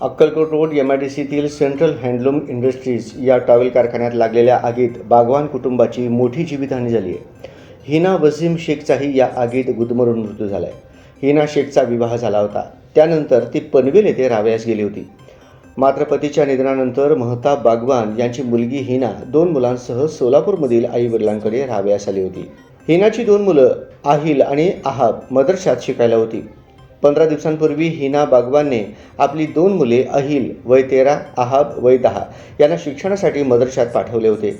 Akkalkot road M I D सीतील central handloom industries या towel कारखान्यात लागलेल्या आगीत बागवान कुटुंबाची मोठी जीवितहानी झाली आहे. हिना वसीम शेखचाही या आगीत गुदमरून मृत्यू झाला आहे हिना शेखचा विवाह झाला होता. त्यानंतर ती पनवेल येथे राहावयास गेली होती. मात्र पतीच्या निधनानंतर महताब बागवान यांची मुलगी हिना दोन मुलांसह सोलापूरमधील आई वडिलांकडे राहावयास आली होती. हिनाची दोन मुलं आहिल आणि आहाब मदरशात शिकायला होती. पंधरा दिवसांपूर्वी हिना बागवानने आपली दोन मुले अहिल वय तेरा आहाब वय दहा यांना शिक्षणासाठी मदरशात पाठवले होते.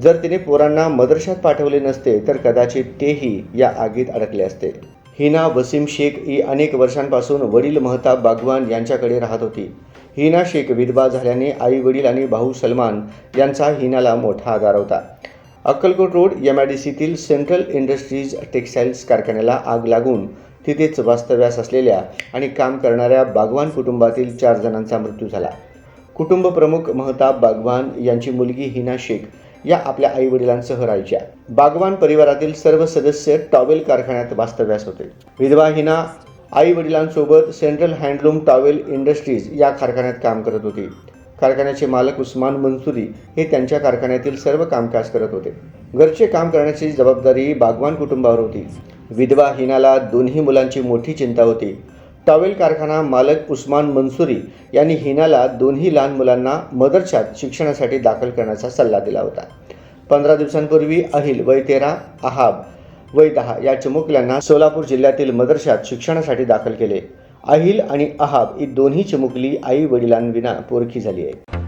जर तिने पोरांना मदरशात पाठवले नसते तर कदाचित तेही या आगीत अडकले असते. हिना वसीम शेख ही अनेक वर्षांपासून वडील महताब बागवान यांच्याकडे राहत होती. हिना शेख विधवा झाल्याने आई वडील आणि भाऊ सलमान यांचा हिनाला मोठा आधार होता. Akkalkot road M I D सीतील central industries textiles कारखान्याला आग लागून तिथेच वास्तव्यास असलेल्या आणि काम करणाऱ्या बागवान कुटुंबातील चार जणांचा मृत्यू झाला. कुटुंब प्रमुख महताब बागवान यांची मुलगी हिना शेख या आपल्या आई वडिलांसह राहायच्या. बागवान परिवारातील सर्व सदस्य टॉवेल कारखान्यात वास्तव्यास होते. विधवा हिना आई वडिलांसोबत सेंट्रल हँडलूम टॉवेल इंडस्ट्रीज या कारखान्यात काम करत होती. कारखान्याचे मालक उस्मान मंसुरी हे त्यांच्या कारखान्यातील सर्व कामकाज करत होते. घरचे काम करण्याची जबाबदारी बागवान कुटुंबावर होती. विधवा हिनाला दोन्ही मुलांची मोठी चिंता होती. टॉवेल कारखाना मालक उस्मान मंसुरी यांनी हिनाला दोन्ही लहान मुलांना मदरशात शिक्षणासाठी दाखल करण्याचा सल्ला दिला होता. पंधरा दिवसांपूर्वी अहिल वय तेरा आहाब वय दहा या चिमुकल्यांना सोलापूर जिल्ह्यातील मदरशात शिक्षणासाठी दाखल केले. अहिल आणि अहाब ही दोन्ही चिमुकली आई वडिलांविना पोरखी झाली आहे